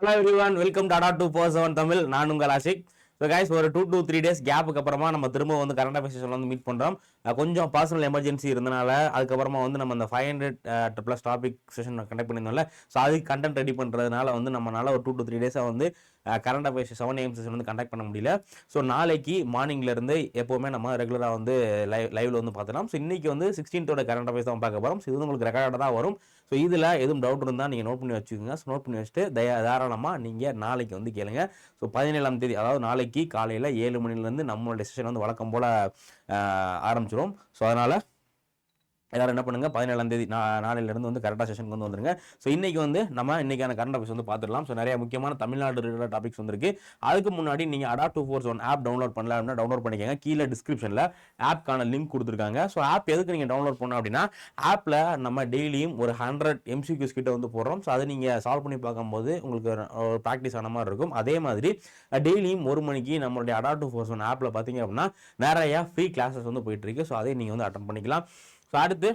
Hello everyone welcome Adda two four seven Tamil நான் உங்கள் Ashik so guys ஒரு two two three days கேப்புக்கு அப்புறமா நம்ம திரும்ப வந்து கரண்ட் அஃபேர்ஸ் வந்து மீட் பண்ணுறோம் கொஞ்சம் பர்சனல் எமர்ஜென்சி இருந்தனால அதுக்கப்புறமா வந்து நம்ம அந்த five hundred plus topic session conduct பண்ணியிருந்தோம்ல. So அதுக்கு கண்டென்ட் ரெடி பண்ணுறதுனால வந்து நம்மளால ஒரு டூ டூ த்ரீ டேஸாக வந்து current affairs seven AM session வந்து கண்டக்ட் பண்ண முடியல. ஸோ நாளைக்கு மார்னிங்லேருந்து எப்போவுமே நம்ம ரெகுலராக வந்து லைவ் லைவில் வந்து பார்த்துக்கலாம் ஸோ இன்னைக்கு வந்து சிக்ஸ்டீன்த்தோட கரண்ட் அஃபேர்ஸ் தான் பார்க்க போகிறோம் ஸோ இது வந்து உங்களுக்கு ரெக்கார்டாக தான் வரும். ஸோ இதில் எதுவும் டவுட் இருந்தால் நீங்கள் நோட் பண்ணி வச்சுக்கோங்க. ஸோ நோட் பண்ணி வச்சுட்டு தயா தாராளமாக நீங்கள் நாளைக்கு வந்து கேளுங்க. ஸோ பதினேழாம் தேதி அதாவது நாளைக்கு காலையில் ஏழு மணிலேருந்து நம்மளோட செஷன் வந்து வழக்கம் போல் ஆரம்பிச்சிடும் ஸோ அதனால் எல்லாரும் என்ன பண்ணுங்க? பதினேழாம் தேதி நாளையிலேருந்து வந்து கரெக்டாக செஷனுக்கு வந்து வந்துருங்க. ஸோ இன்னைக்கு வந்து நம்ம இன்னைக்கான கரண்ட் அஃபேர்ஸ் வந்து பார்த்துடலாம் ஸோ நிறைய முக்கியமான தமிழ்நாடு ரிலேட்டட் டாபிக்ஸ் வந்திருக்கு. அதுக்கு முன்னாடி நீங்கள் Adda two four one app download பண்ணல அப்படின்னா டவுன்லோட் பண்ணிக்கோங்க. கீழே டிஸ்கிரிப்ஷனில் ஆப்க்கான லிங்க் கொடுத்துருக்காங்க. ஸோ ஆப் எதுக்கு நீங்கள் டவுன்லோட் பண்ணோம் அப்படின்னா ஆப்பில் நம்ம டெய்லியும் ஒரு ஹண்ட்ரட் எம்சிக்யூஸ் கிட்ட வந்து போடுறோம். ஸோ அதை நீங்கள் சால்வ் பண்ணி பார்க்கும்போது உங்களுக்கு ஒரு- ப்ராக்டிஸ் ஆன மாதிரி இருக்கும். அதே மாதிரி டெய்லியும் ஒரு மணிக்கு நம்மளுடைய அடா டூ ஃபோர் ஒன் ஆப்பில் பார்த்தீங்க அப்படின்னா நிறையா ஃப்ரீ கிளாஸஸ் வந்து போயிட்டுருக்கு ஸோ அதை நீங்கள் வந்து அட்டன் பண்ணிக்கலாம். ஸோ அடுத்து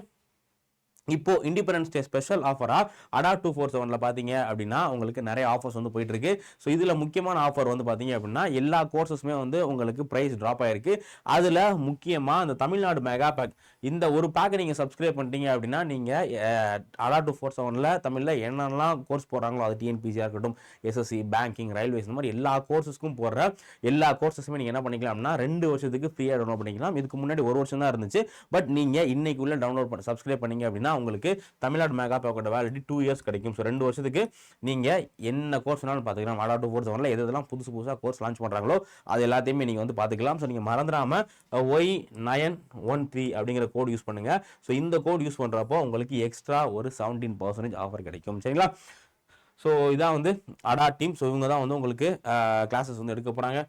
இப்போ இண்டிபெண்டன்ஸ் டே ஸ்பெஷல் ஆஃபராக அடா டூ ஃபோர் செவனில் பார்த்தீங்க அப்படின்னா உங்களுக்கு நிறைய ஆஃபர்ஸ் வந்து போயிட்டு இருக்கு ஸோ இதில் முக்கியமான ஆஃபர் வந்து பார்த்தீங்க அப்படின்னா எல்லா கோர்சஸுமே வந்து உங்களுக்கு ப்ரைஸ் ட்ராப் ஆயிருக்கு. அதில் முக்கியமாக அந்த தமிழ்நாடு மெகா பேக் இந்த ஒரு பேக்கை நீங்கள் சப்ஸ்கிரைப் பண்ணிட்டீங்க அப்படின்னா நீங்கள் அடா டூ ஃபோர் செவனில் தமிழில் என்னென்னலாம் கோர்ஸ் போடுறாங்களோ அது டிஎன்பிசியாக இருக்கட்டும் எஸ்எஸ்சி பேங்கிங் ரயில்வேஸ் இந்த மாதிரி எல்லா கோர்ஸஸ்க்கும் போடுற எல்லா கோர்ஸஸுமே நீங்கள் என்ன பண்ணிக்கலாம்னா ரெண்டு வருஷத்துக்கு ஃப்ரீயாக டவுன்லோட் பண்ணிக்கலாம். இதுக்கு முன்னாடி ஒரு வருஷம் தான் இருந்துச்சு. பட் நீங்கள் இன்னைக்கு உள்ள டவுன்லோட் பண்ண சப்ஸ்கிரைப் பண்ணீங்க அப்படின்னா உங்களுக்கு தமிழ்நாடு மெகா பேக்கோட வேலிடி டூ இயர்ஸ் கிடைக்கும். ஸோ ரெண்டு வருஷத்துக்கு நீங்கள் என்ன கோர்ஸ் வேணாலும் பார்த்துக்கலாம். அடா டூ ஃபோர் செவனில் எது எதெல்லாம் புதுசு புதுசாக கோர்ஸ் லான்ச் பண்ணுறாங்களோ அது எல்லாத்தையுமே நீங்கள் வந்து பார்த்துக்கலாம். ஸோ நீங்கள் மறந்துடாமல் ஒய் நயன் ஒன் த்ரீ அப்படிங்கிற கோட் யூஸ் பண்ணுங்கள் ஸோ இந்த கோட் யூஸ் பண்ணுறப்போ உங்களுக்கு எக்ஸ்ட்ரா ஒரு செவன்டீன் பர்சன்டேஜ் ஆஃபர் கிடைக்கும். சரிங்களா? ஸோ இதான் வந்து அடா டீம் ஸோ இவங்க தான் வந்து உங்களுக்கு கிளாஸஸ் வந்து எடுக்க போகிறாங்க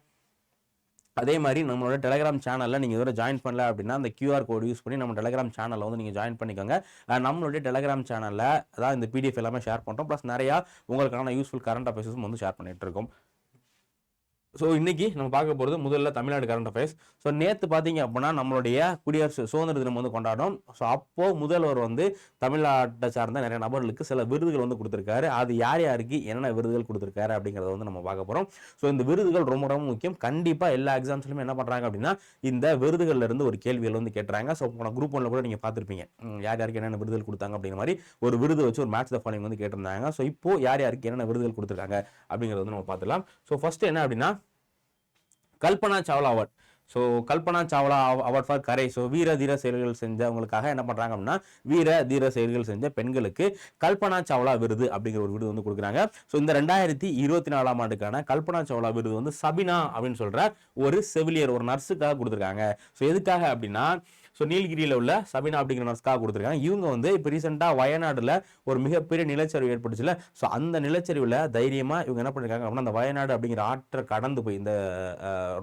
அதே மாதிரி நம்மளோட டெலிகிராம் சேனலில் நீங்கள் இதோட ஜாயின் பண்ணல அப்படின்னா அந்த கியூஆர் கோடு யூஸ் பண்ணி நம்ம டெலகிராம் சேனலில் வந்து நீங்கள் ஜாயின் பண்ணிக்கோங்க. நம்மளுடைய டெலிகிராம் சேனலில் அதான் இந்த பிடிஎஃப் எல்லாமே ஷேர் பண்ணுறோம் ப்ளஸ் நிறையா உங்களுக்கான யூஸ்ஃபுல் கரண்ட் அஃபேர்ஸும் வந்து ஷேர் பண்ணிகிட்டு இருக்கோம். ஸோ இன்னைக்கு நம்ம பார்க்க போகிறது முதல்ல தமிழ்நாடு கரண்ட் அஃபேர்ஸ் ஸோ நேற்று பார்த்தீங்க அப்படின்னா நம்மளுடைய குடியரசு சுதந்திர தினம் வந்து கொண்டாடும் ஸோ அப்போது முதல்வர் வந்து தமிழ்நாட்டை சார்ந்த நிறைய நபர்களுக்கு சில விருதுகள் வந்து கொடுத்துருக்காரு. அது யார் யாருக்கு என்னென்ன விருதுகள் கொடுத்துருக்காரு அப்படிங்கிறத வந்து நம்ம பார்க்க போகிறோம் ஸோ இந்த விருதுகள் ரொம்ப ரொம்ப முக்கியம். கண்டிப்பாக எல்லா எக்ஸாம்ஸ்லையுமே என்ன பண்ணுறாங்க அப்படின்னா இந்த விருதுகள்ல இருந்து ஒரு கேள்விகள் வந்து கேட்டுறாங்க ஸோ போன குரூப் ஒன்றில் கூட நீங்கள் பார்த்துருப்பீங்க. யார் யாருக்கு என்னென்ன விருதுகள் கொடுத்தாங்க அப்படிங்கிற மாதிரி ஒரு விருது வச்சு ஒரு மேட்ச் த ஃபாலோயிங் வந்து கேட்டிருந்தாங்க. ஸோ இப்போது யார் யாருக்கு என்னென்ன விருதுகள் கொடுத்துருக்காங்க அப்படிங்கிறத வந்து நம்ம பார்த்துலாம் ஸோ ஃபஸ்ட்டு என்ன அப்படின்னா Kalpana Chawla award. So Kalpana Chawla award for கரை. ஸோ வீர தீர செயல்கள் செஞ்சவங்களுக்காக என்ன பண்ணுறாங்க அப்படின்னா வீர தீர செயல்கள் செஞ்ச பெண்களுக்கு கல்பனா சாவ்லா விருது அப்படிங்கிற ஒரு விருது வந்து கொடுக்குறாங்க. ஸோ இந்த ரெண்டாயிரத்தி இருபத்தி நாலாம் ஆண்டுக்கான கல்பனா சாவ்லா விருது வந்து சபினா அப்படின்னு சொல்கிற ஒரு செவிலியர் ஒரு நர்ஸுக்காக கொடுத்துருக்காங்க. ஸோ எதுக்காக அப்படின்னா ஸோ நீலகிரியில் உள்ள சபினா அப்படிங்கிற நர்ஸ்க்காக கொடுத்துருக்காங்க. இவங்க வந்து இப்போ ரீசெண்டாக வயநாடுல ஒரு மிகப்பெரிய நிலச்சரிவு ஏற்பட்டுச்சுல. ஸோ அந்த நிலச்சரிவில் தைரியமாக இவங்க என்ன பண்ணிருக்காங்க அப்படின்னா அந்த வயநாடு அப்படிங்கிற ஆற்றை கடந்து போய் இந்த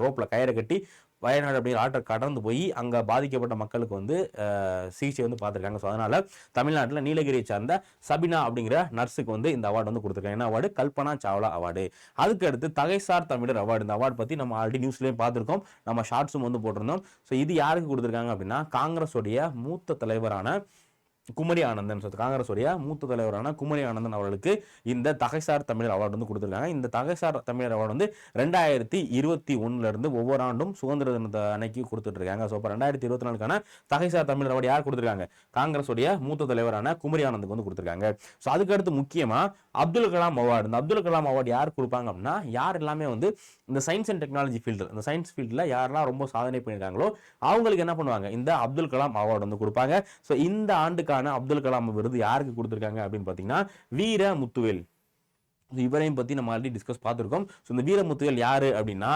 ரோப்பில் கயிறை கட்டி வயநாடு அப்படிங்கிற ஆற்றை கடந்து போய் அங்கே பாதிக்கப்பட்ட மக்களுக்கு வந்து சிகிச்சை வந்து பார்த்துருக்காங்க. ஸோ அதனால் தமிழ்நாட்டில் நீலகிரியை சார்ந்த சபினா அப்படிங்கிற நர்ஸுக்கு வந்து இந்த அவார்டு வந்து கொடுத்துருக்காங்க. என்ன அவார்டு? கல்பனா சாவ்லா அவார்டு. அதுக்கு அடுத்து தகைசார் தமிழர் அவார்டு. இந்த அவார்டு பற்றி நம்ம ஆல்ரெடி நியூஸ்லேயும் பார்த்துருக்கோம். நம்ம ஷார்ட்ஸும் வந்து போட்டிருந்தோம். ஸோ இது யாருக்கு கொடுத்துருக்காங்க அப்படின்னா காங்கிரஸுடைய மூத்த தலைவரான குமரி ஆனந்தன் காங்கிரஸ் உடைய மூத்த தலைவரான குமரி ஆனந்தன் அவர்களுக்கு இந்த தகைசார் தமிழர் அவார்டு வந்து கொடுத்துருக்காங்க. இந்த தகைசார் தமிழர் அவார்டு வந்து ரெண்டாயிரத்தி இருபத்தி ஒண்ணுல இருந்து ஒவ்வொரு ஆண்டும் சுதந்திர தினத்தை அன்னைக்கு கொடுத்துட்டு இருக்காங்க ஸோ இப்போ ரெண்டாயிரத்தி இருபத்தி நாலுக்கான தகைசார் தமிழர் அவார்டு யார் கொடுத்துருக்காங்க? காங்கிரஸுடைய மூத்த தலைவரான குமரி ஆனந்துக்கு வந்து கொடுத்துருக்காங்க. ஸோ அதுக்கடுத்து முக்கியமாக அப்துல் கலாம் அவார்டு இந்த அப்துல் கலாம் அவார்டு யார் கொடுப்பாங்க அப்படின்னா யார் எல்லாமே வந்து இந்த சயின்ஸ் அண்ட் டெக்னாலஜி ஃபீல்டு இந்த சயின்ஸ் ஃபீல்டில் யாரெல்லாம் ரொம்ப சாதனை பண்ணியிருக்காங்களோ அவங்களுக்கு என்ன பண்ணுவாங்க? இந்த அப்துல் கலாம் அவார்டு வந்து கொடுப்பாங்க. ஸோ இந்த ஆண்டுக்கான அப்துல் கலாம் விருது யாருக்கு கொடுத்துருக்காங்க அப்படின்னு பார்த்தீங்கன்னா வீர முத்துவேல் இவரையும் பற்றி நம்ம ஆல்ரெடி டிஸ்கஸ் பார்த்துருக்கோம். ஸோ இந்த வீரமுத்துகள் யார் அப்படின்னா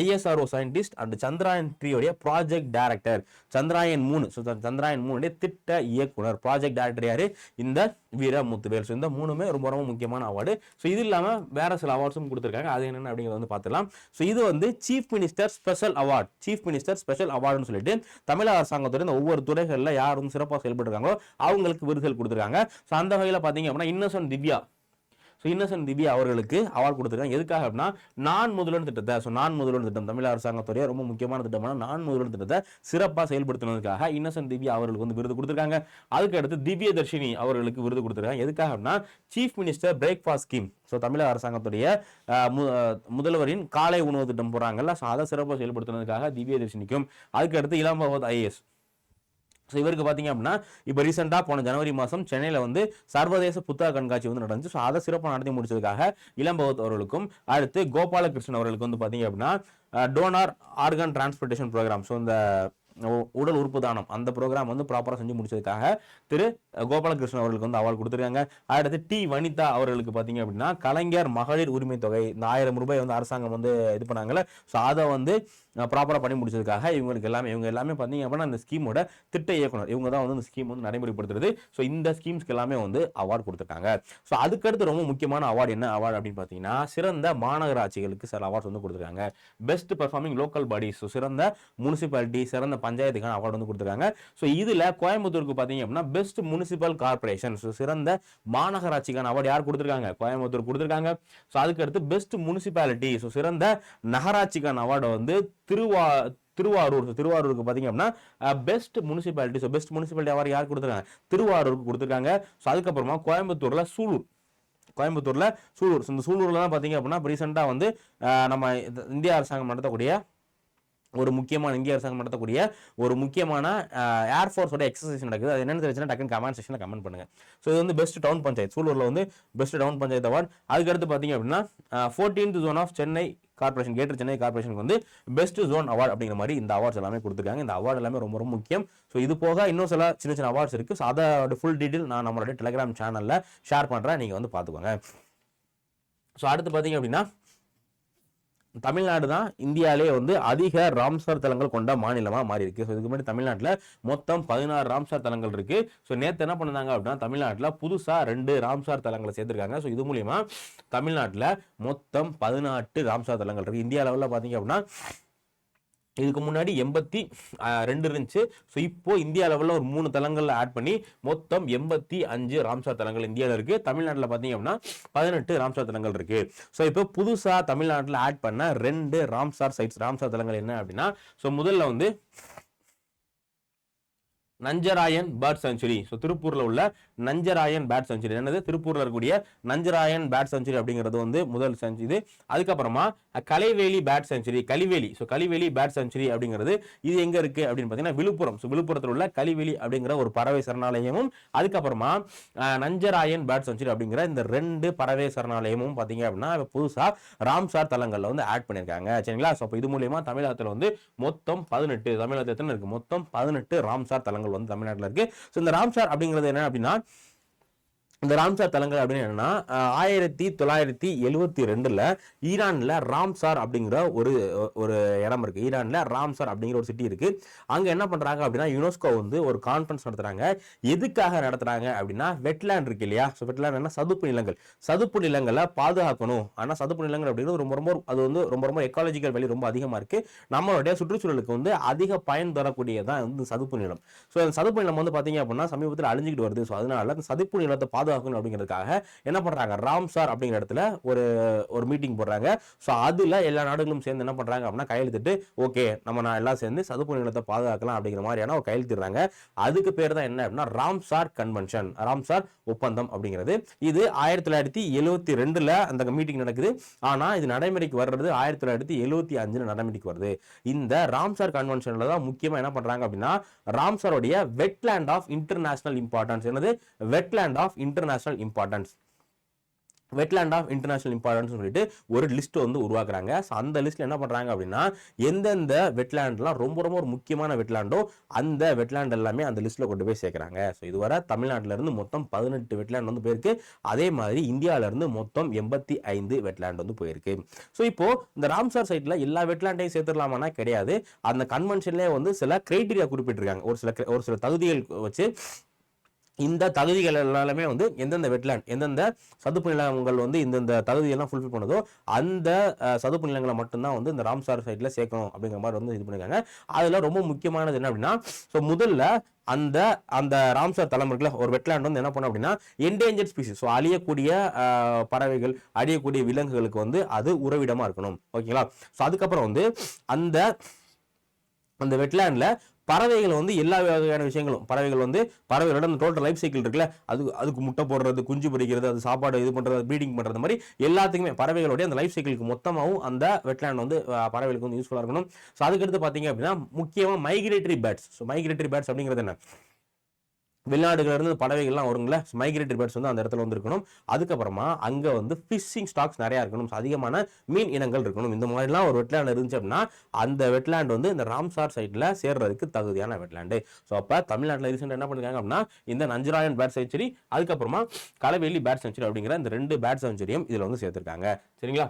ஐஎஸ்ஆர்ஓ சயின்டிஸ்ட் அண்ட் சந்திராயன் த்ரீயோடைய ப்ராஜெக்ட் டைரக்டர் சந்திராயன் மூணு. ஸோ சந்திராயன் மூணுடைய திட்ட இயக்குனர் ப்ராஜெக்ட் டைரக்டர் யார்? இந்த வீரமுத்துவேல் ஸோ இந்த மூணுமே ரொம்ப ரொம்ப முக்கியமான அவார்டு ஸோ இது இல்லாமல் வேற சில அவார்ட்ஸும் கொடுத்துருக்காங்க. அது என்னென்ன அப்படிங்கிறத வந்து பார்த்துலாம் ஸோ இது வந்து chief minister special award chief minister special அவார்டுன்னு சொல்லிட்டு தமிழக அரசாங்கத்துடைய இந்த ஒவ்வொரு துறைகளில் யார் வந்து சிறப்பாக செயல்பட்டுருக்காங்களோ அவங்களுக்கு விருதுகள் கொடுத்துருக்காங்க. ஸோ அந்த வகையில் பார்த்தீங்க அப்படின்னா innocent Divya so innocent Divya அவர்களுக்கு அவார்டு கொடுத்துருக்காங்க. எதுக்காக அப்படின்னா நான் முதல்வன் திட்டத்தை ஸோ நான் முதல்வன் திட்டம் தமிழ் அரசாங்கத்துடைய ரொம்ப முக்கியமான திட்டமான நான் முதல்வன் திட்டத்தை சிறப்பாக செயல்படுத்தினதுக்காக இன்னசென்ட் திவ்யா அவர்களுக்கு வந்து விருது கொடுத்துருக்காங்க. அதுக்கடுத்து திவ்ய தர்ஷினி அவர்களுக்கு விருது கொடுத்துருக்காங்க. எதுக்காக அப்படின்னா chief minister breakfast scheme so தமிழக அரசாங்கத்துடைய மு- முதல்வரின் காலை உணவு திட்டம் போகிறாங்கல்ல ஸோ அதை சிறப்பாக செயல்படுத்தினதுக்காக திவ்ய தர்ஷினிக்கும் அதுக்கு அடுத்து இளம் ஐஏஎஸ் ஸோ இவருக்கு பார்த்தீங்க அப்படின்னா இப்போ ரீசெண்டாக போன ஜனவரி மாதம் சென்னையில் வந்து சர்வதேச புத்தக கண்காட்சி வந்து நடந்துச்சு. ஸோ அதை சிறப்பாக நடத்தி முடிச்சதுக்காக இளம்பகத் அவர்களுக்கும் அடுத்து கோபாலகிருஷ்ணன் அவர்களுக்கு வந்து பார்த்தீங்க அப்படின்னா donor organ transportation programme. So இந்த உடல் உறுப்பு தானம் அந்த ப்ரோக்ராம் வந்து ப்ராப்பராக செஞ்சு முடிச்சதுக்காக திரு கோபாலகிருஷ்ணன் அவர்களுக்கு வந்து அவார்டு கொடுத்துருக்காங்க. அடுத்து டி வனிதா அவர்களுக்கு பார்த்தீங்க அப்படின்னா கலைஞர் மகளிர் உரிமை தொகை இந்த ஆயிரம் ரூபாய் வந்து அரசாங்கம் வந்து இது பண்ணாங்கல்ல. ஸோ அதை வந்து ப்ராப்பராக பண்ணி முடிச்சதுக்காக இவங்களுக்கு எல்லாமே இவங்க எல்லாமே பார்த்தீங்க அப்படின்னா அந்த ஸ்கீமோட திட்ட இயக்குனர் இவங்க தான் வந்து இந்த ஸ்கீம் வந்து நடைமுறைப்படுத்துறது. ஸோ இந்த ஸ்கீம்ஸ்க்கு எல்லாமே வந்து அவார்டு கொடுத்துருக்காங்க ஸோ அதுக்கடுத்து ரொம்ப முக்கியமான அவார்டு என்ன அவார்டு அப்படின்னு பார்த்தீங்கன்னா சிறந்த மாநகராட்சிகளுக்கு சில அவார்ட்ஸ் வந்து கொடுத்துருக்காங்க. Best performing local bodies so சிறந்த முனிசிபாலிட்டி சிறந்த பஞ்சாயத்துக்கான அவார்டு வந்து கொடுத்துருக்காங்க. ஸோ இதில் கோயம்புத்தூருக்கு பார்த்தீங்க அப்படின்னா பெஸ்ட் முனிசிபல் கார்பரேஷன் ஸோ சிறந்த மாநகராட்சிக்கான அவார்டு யார் கொடுத்துருக்காங்க? கோயம்புத்தூர் கொடுத்துருக்காங்க. ஸோ அதுக்கடுத்து பெஸ்ட் முனிசிபாலிட்டி ஸோ சிறந்த நகராட்சிக்கான அவார்டை வந்து திருவா திருவாரூர் திருவாரூருக்கு பார்த்தீங்க அப்படின்னா best municipality so best municipality award யார் கொடுத்துருக்காங்க? திருவாரூருக்கு கொடுத்துருக்காங்க. ஸோ அதுக்கப்புறமா கோயம்புத்தூரில் சூலூர். கோயம்புத்தூரில் சூலூர். இந்த சூலூரில் தான் பார்த்தீங்க அப்படின்னா ரீசெண்டாக வந்து நம்ம இந்த இந்திய அரசாங்கம் நடத்தக்கூடிய ஒரு முக்கியமான இந்திய அரசாங்கம் நடத்தக்கூடிய ஒரு முக்கியமான ஏர்ஃபோர்ஸோட எக்ஸசைஸ் நடக்குது. அது என்னென்னு தெரிஞ்சுன்னா டக்குன்னு கமெண்ட் செக்ஷனில் கமெண்ட் பண்ணுங்க. ஸோ இது வந்து பெஸ்ட் டவுன் பஞ்சாயத்து. சூலூரில் வந்து பெஸ்ட் டவுன் பஞ்சாயத்து அவார்டு அதுக்கடுத்து பார்த்தீங்க அப்படின்னா fourteenth zone of Chennai corporation cater Chennai கார்பரேஷனுக்கு வந்து பெஸ்ட் ஜோன் அவார்டு அப்படிங்கிற மாதிரி இந்த அவார்ட்ஸ் எல்லாமே கொடுத்துருக்காங்க. இந்த அவார்டு எல்லாமே ரொம்ப ரொம்ப முக்கியம். ஸோ இது போக இன்னும் சில சின்ன சின்ன அவார்ட்ஸ் இருக்குது ஸோ அதோட ஃபுல் டீட்டெயில் நான் நம்மளோட டெலிகிராம் சேனலில் ஷேர் பண்ணுறேன் நீங்கள் வந்து பார்த்துக்கோங்க. ஸோ அடுத்து பார்த்தீங்க அப்படின்னா தமிழ்நாடு தான் இந்தியாவிலே வந்து அதிக ராம்சார் தலங்கள் கொண்ட மாநிலமாக மாறி இருக்கு ஸோ இதுக்கு முன்னாடி தமிழ்நாட்டில் மொத்தம் பதினாறு ராம்சார் தலங்கள் இருக்கு. ஸோ நேற்று என்ன பண்ணாங்க அப்படின்னா தமிழ்நாட்டில் புதுசாக ரெண்டு ராம்சார் தலங்களை சேர்த்துருக்காங்க. ஸோ இது மூலியமாக தமிழ்நாட்டில் மொத்தம் பதினாட்டு ராம்சார் தலங்கள் இருக்கு. இந்தியா லெவலில் பார்த்தீங்க அப்படின்னா இதுக்கு முன்னாடி எண்பத்தி ரெண்டு இருந்துச்சு. ஸோ இப்போ இந்தியா லெவலில் ஒரு மூணு தலங்களில் ஆட் பண்ணி மொத்தம் எண்பத்தி அஞ்சு ராம்சார் தலங்கள் இந்தியாவில் இருக்குது தமிழ்நாட்டில் பார்த்தீங்க அப்படின்னா பதினெட்டு ராம்சார் தலங்கள் இருக்குது ஸோ இப்போ புதுசாக தமிழ்நாட்டில் ஆட் பண்ண ரெண்டு ராம்சார் சைட்ஸ் ராம்சார் தலங்கள் என்ன அப்படின்னா ஸோ முதல்ல வந்து நஞ்சராயன் பேட் செஞ்சுரி ஸோ திருப்பூரில் உள்ள நஞ்சராயன் பேட் செஞ்சுரி என்னது? திருப்பூரில் இருக்கக்கூடிய நஞ்சராயன் பேட் செஞ்சுரி அப்படிங்கிறது வந்து முதல் செஞ்சு இது அதுக்கப்புறமா Kaliveli bird sanctuary Kaliveli. So Kaliveli bird sanctuary அப்படிங்கிறது இது எங்கே இருக்குது அப்படின்னு பார்த்தீங்கன்னா விழுப்புரம். ஸோ விழுப்புரத்தில் உள்ள கலிவேலி அப்படிங்கிற ஒரு பறவை சரணாலயமும் அதுக்கப்புறமா நஞ்சராயன் பேட் செஞ்சுரி அப்படிங்கிற இந்த ரெண்டு பறவை சரணாலயமும் பார்த்தீங்க அப்படின்னா புதுசாக புதுசா ராம்சார் தலங்களில் வந்து ஆட் பண்ணியிருக்காங்க. சரிங்களா? ஸோ அப்போ இது மூலயமா தமிழகத்தில் வந்து மொத்தம் பதினெட்டு தமிழகத்தில் எத்தனை மொத்தம் பதினெட்டு ராம்சார் தலங்கள் வந்து தமிழ்நாட்டில் இருக்கு. ஸோ இந்த ராம்சார் அப்படிங்கிறது என்ன அப்படின்னா இந்த ராம்சார் தலங்கள் அப்படின்னு என்னன்னா ஆயிரத்தி தொள்ளாயிரத்தி எழுவத்தி ரெண்டுல ஈரானில் ராம்சார் அப்படிங்கிற ஒரு ஒரு இடம் இருக்கு. ஈரானில் ராம்சார் அப்படிங்கிற ஒரு சிட்டி இருக்கு. அங்கே என்ன பண்றாங்க அப்படின்னா யுனெஸ்கோ வந்து ஒரு கான்ஃபரன்ஸ் நடத்துறாங்க. எதுக்காக நடத்துறாங்க அப்படின்னா வெட்லேண்ட் இருக்கு இல்லையா? ஸோ வெட்லேண்ட் என்ன சதுப்பு நிலங்கள். சதுப்பு நிலங்களை பாதுகாக்கணும். ஆனால் சதுப்பு நிலங்கள் அப்படிங்கிறது ரொம்ப ரொம்ப அது வந்து ரொம்ப ரொம்ப எக்காலஜிக்கல் வேலி ரொம்ப அதிகமாக இருக்கு. நம்மளுடைய சுற்றுச்சூழலுக்கு வந்து அதிக பயன் தரக்கூடியதான் வந்து சதுப்பு நிலம். ஸோ அந்த சதுப்பு நிலம் வந்து பார்த்தீங்க அப்படின்னா சமீபத்தில் அழிஞ்சிக்கிட்டு வருது. ஸோ அதனால அந்த சதுப்பு நிலத்தை பாதுகாக்கணும் அப்படிங்கிறதுக்காக என்ன பண்ணுறாங்க ராம்சார் அப்படிங்கிற இடத்துல ஒரு ஒரு மீட்டிங் போடுறாங்க. ஸோ அதில் எல்லா நாடுகளும் சேர்ந்து என்ன பண்ணுறாங்க அப்படின்னா கையெழுத்துட்டு ஓகே நம்ம நான் எல்லாம் சேர்ந்து சதுப்பு நிலத்தை பாதுகாக்கலாம் அப்படிங்கிற மாதிரியான ஒரு கையெழுத்திடுறாங்க அதுக்கு பேர் தான் என்ன அப்படின்னா ராம்சார் கன்வென்ஷன் ராம்சார் ஒப்பந்தம் அப்படிங்கிறது. இது ஆயிரத்தி தொள்ளாயிரத்தி எழுபத்தி ரெண்டில் அந்த மீட்டிங் நடக்குது. ஆனால் இது நடைமுறைக்கு வர்றது ஆயிரத்தி தொள்ளாயிரத்தி எழுபத்தி அஞ்சில் நடைமுறைக்கு வருது. இந்த ராம்சார் கன்வென்ஷனில் தான் முக்கியமாக என்ன பண்ணுறாங்க அப்படின்னா ராம்சாரோடைய வெட்லேண்ட் ஆஃப் இன்டர்நேஷனல் இம்பார்ட்டன்ஸ் என்னது? Wetland of inter international importance wetland of international importance சொல்லிட்டு ஒரு லிஸ்ட் வந்து உருவாக்குறாங்க. ஸோ அந்த லிஸ்ட்டில் என்ன பண்ணுறாங்க அப்படின்னா எந்தெந்த வெட்லேண்ட்லாம் ரொம்ப ரொம்ப ஒரு முக்கியமான வெட்லேண்டோ அந்த வெட்லாண்ட் எல்லாமே அந்த லிஸ்ட்டில் கொண்டு போய் சேர்க்குறாங்க. ஸோ இதுவரை தமிழ்நாட்டிலேருந்து மொத்தம் பதினெட்டு வெட்லாண்ட் வந்து போயிருக்கு. அதே மாதிரி இந்தியாவிலேருந்து மொத்தம் எண்பத்தி ஐந்து வெட்லேண்ட் வந்து போயிருக்கு. ஸோ இப்போது இந்த ராம்சார் சைட்டில் எல்லா வெட்லாண்டையும் சேர்த்துடலாமானா கிடையாது. அந்த கன்வென்ஷன்லேயே வந்து சில கிரைட்டீரியா குறிப்பிட்டிருக்காங்க. ஒரு சில ஒரு சில தகுதிகள் வச்சு இந்த தகுதிகள் எல்லாமே வந்து எந்தெந்த வெட்லேண்ட் எந்தெந்த சதுப்பு நிலங்கள் வந்து இந்தந்த தகுதியெல்லாம் ஃபுல்ஃபில் பண்ணுதோ அந்த சதுப்பு நிலங்களை மட்டும்தான் வந்து இந்த ராம்சார் சைட்டில் சேர்க்கணும் அப்படிங்கிற மாதிரி வந்து இது பண்ணியிருக்காங்க அதில் ரொம்ப முக்கியமானது என்ன அப்படின்னா ஸோ முதல்ல அந்த அந்த ராம்சார் தளம் இருக்குல்ல ஒரு வெட்லேண்ட் வந்து என்ன பண்ணும் அப்படின்னா என்டேஞ்சர் ஸ்பீசிஸ் ஸோ அழியக்கூடிய பறவைகள் அழியக்கூடிய விலங்குகளுக்கு வந்து அது உறவிடமாக இருக்கணும். ஓகேங்களா? ஸோ அதுக்கப்புறம் வந்து அந்த அந்த வெட்லேண்டில் பறவைகள் வந்து எல்லா வகையான விஷயங்களும். பறவைகள் வந்து பறவைகளோட அந்த டோட்டல் லைஃப் சைக்கிள் இருக்குல்ல அது அதுக்கு முட்டை போடுறது குஞ்சு பொரிக்கிறது அது சாப்பாடு இது பண்ணுறது ப்ரீடிங் பண்ணுறது மாதிரி எல்லாத்துக்குமே பறவைகளுடைய அந்த லைஃப் சைக்கிளுக்கு மொத்தமாகவும் அந்த வெட்லேண்ட் வந்து பறவைகளுக்கு வந்து யூஸ்ஃபுல்லாக இருக்கணும். ஸோ அதுக்கடுத்து பார்த்தீங்க அப்படின்னா முக்கியமாக migratory birds so migratory birds அப்படிங்கிறது என்ன? வெளிநாடுகளிலிருந்து பறவைகள்லாம் வருங்கள மைக்ரேட்டரி பேர்ட்ஸ் வந்து அந்த இடத்துல வந்து இருக்கணும் அதுக்கப்புறமா அங்கே வந்து ஃபிஷிங் ஸ்டாக்ஸ் நிறையா இருக்கணும். அதிகமான மீன் இனங்கள் இருக்கணும். இந்த மாதிரிலாம் ஒரு வெட்லேண்ட் இருந்துச்சு அப்படின்னா அந்த வெட்லேண்ட் வந்து இந்த ராம்சார் சைட்டில் சேர்றதுக்கு தகுதியான வெட்லேண்டு ஸோ அப்போ தமிழ்நாட்டில் ரீசெண்டாக என்ன பண்ணிருக்காங்க அப்படின்னா இந்த நஞ்சராயன் பேட் செஞ்சுரி அதுக்கப்புறமா களவேலி பேட் செஞ்சுரி அப்படிங்கிற இந்த ரெண்டு பேட் செஞ்சுரியும் இதில் வந்து சேர்த்திருக்காங்க. சரிங்களா?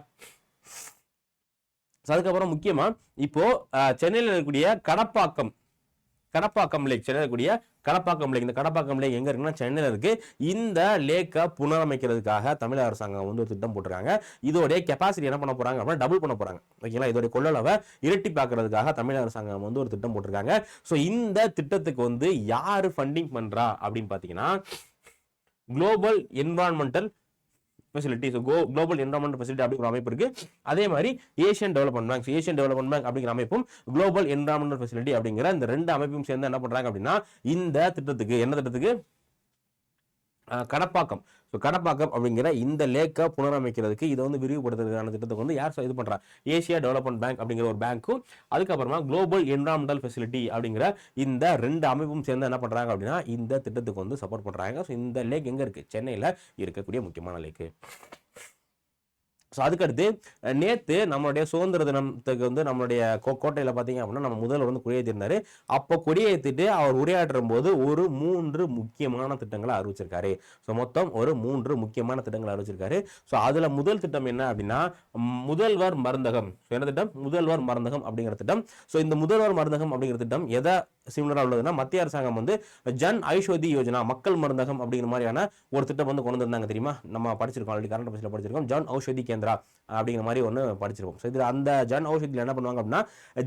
அதுக்கப்புறம் முக்கியமாக இப்போது சென்னையில் இருக்கக்கூடிய கடப்பாக்கம் கடப்பாக்கம் லேக் சென்னையில் இருக்கக்கூடிய கடப்பாக்கம் லேக் இந்த கடப்பாக்கம் லேக் எங்கே இருக்குன்னா சென்னையில் இருக்கு. இந்த லேக்கை புனரமைக்கிறதுக்காக தமிழக அரசாங்கம் வந்து ஒரு திட்டம் போட்டிருக்காங்க. இதோடைய கெப்பாசிட்டி என்ன பண்ண போறாங்க அப்படின்னா டபுள் பண்ண போறாங்க. ஓகேங்களா இதோடைய கொள்ளளவை இரட்டி பார்க்கறதுக்காக தமிழக அரசாங்கம் வந்து ஒரு திட்டம் போட்டிருக்காங்க. ஸோ இந்த திட்டத்துக்கு வந்து யார் ஃபண்டிங் பண்ணுறா அப்படின்னு பார்த்தீங்கன்னா குளோபல் என்வாரன்மெண்டல் ஃபெசிலிட்டி ஸோ கோ குளோபல் என்வரன்மெண்ட் ஃபெசிலிட்டி அப்படிங்கிற அமைப்பு இருக்கு. அதே மாதிரி Asian development bank Asian development bank அப்படிங்கிற அமைப்பும் குளோபல் என்வரன்மெண்டல் ஃபெசிலிட்டி அப்படிங்கிற இந்த ரெண்டு அமைப்பும் சேர்ந்து என்ன பண்றாங்க அப்படின்னா இந்த திட்டத்துக்கு என்ன திட்டத்துக்கு? கடப்பாக்கம். ஸோ கடப்பாக்கம் அப்படிங்கிற இந்த லேக்கை புனரமைக்கிறதுக்கு இதை வந்து விரிவுபடுத்துறதுக்கான திட்டத்துக்கு வந்து யார் இது பண்ணுறா ஏசியா டெவலப்மெண்ட் பேங்க் அப்படிங்கிற ஒரு பேங்க்கும் அதுக்கப்புறமா குளோபல் என்வரான்மெண்டல் ஃபெசிலிட்டி அப்படிங்கிற இந்த ரெண்டு அமைப்பும் சேர்ந்து என்ன பண்ணுறாங்க அப்படின்னா இந்த திட்டத்துக்கு வந்து சப்போர்ட் பண்ணுறாங்க ஸோ இந்த லேக் எங்கே இருக்குது சென்னையில் இருக்கக்கூடிய முக்கியமான லேக்கு. ஸோ அதுக்கடுத்து நேற்று நம்மளுடைய சுதந்திர தினத்துக்கு வந்து நம்மளுடைய கோ கோட்டையில் பார்த்தீங்க அப்படின்னா நம்ம முதல்வர் வந்து கொடியேற்றிருந்தாரு அப்போ கொடியேற்றிட்டு அவர் உரையாற்றும் போது ஒரு மூன்று முக்கியமான திட்டங்களை அறிவிச்சிருக்காரு. ஸோ மொத்தம் ஒரு மூன்று முக்கியமான திட்டங்களை அறிவிச்சிருக்காரு. ஸோ அதில் முதல் திட்டம் என்ன அப்படின்னா முதல்வர் மருந்தகம். என்ன திட்டம்? முதல்வர் மருந்தகம் அப்படிங்கிற திட்டம். ஸோ இந்த முதல்வர் மருந்தகம் அப்படிங்கிற திட்டம் எதை சிமிலராக உள்ளதுன்னா மத்திய அரசாங்கம் வந்து ஜன் ஐஷோதி யோஜனா மக்கள் மருந்தகம் அப்படிங்கிற மாதிரியான ஒரு திட்டம் வந்து கொண்டு வந்திருந்தாங்க தெரியுமா? நம்ம படிச்சிருக்கோம் ஆல்ரெடி கரண்ட் பஸ்ஸில் படிச்சிருக்கோம். ஜன் ஔஷதி கேந்திரா அப்படிங்கிற மாதிரி ஒன்று படிச்சிருக்கோம். ஸோ இதில் அந்த ஜன் ஔஷதியில் என்ன பண்ணுவாங்க அப்படின்னா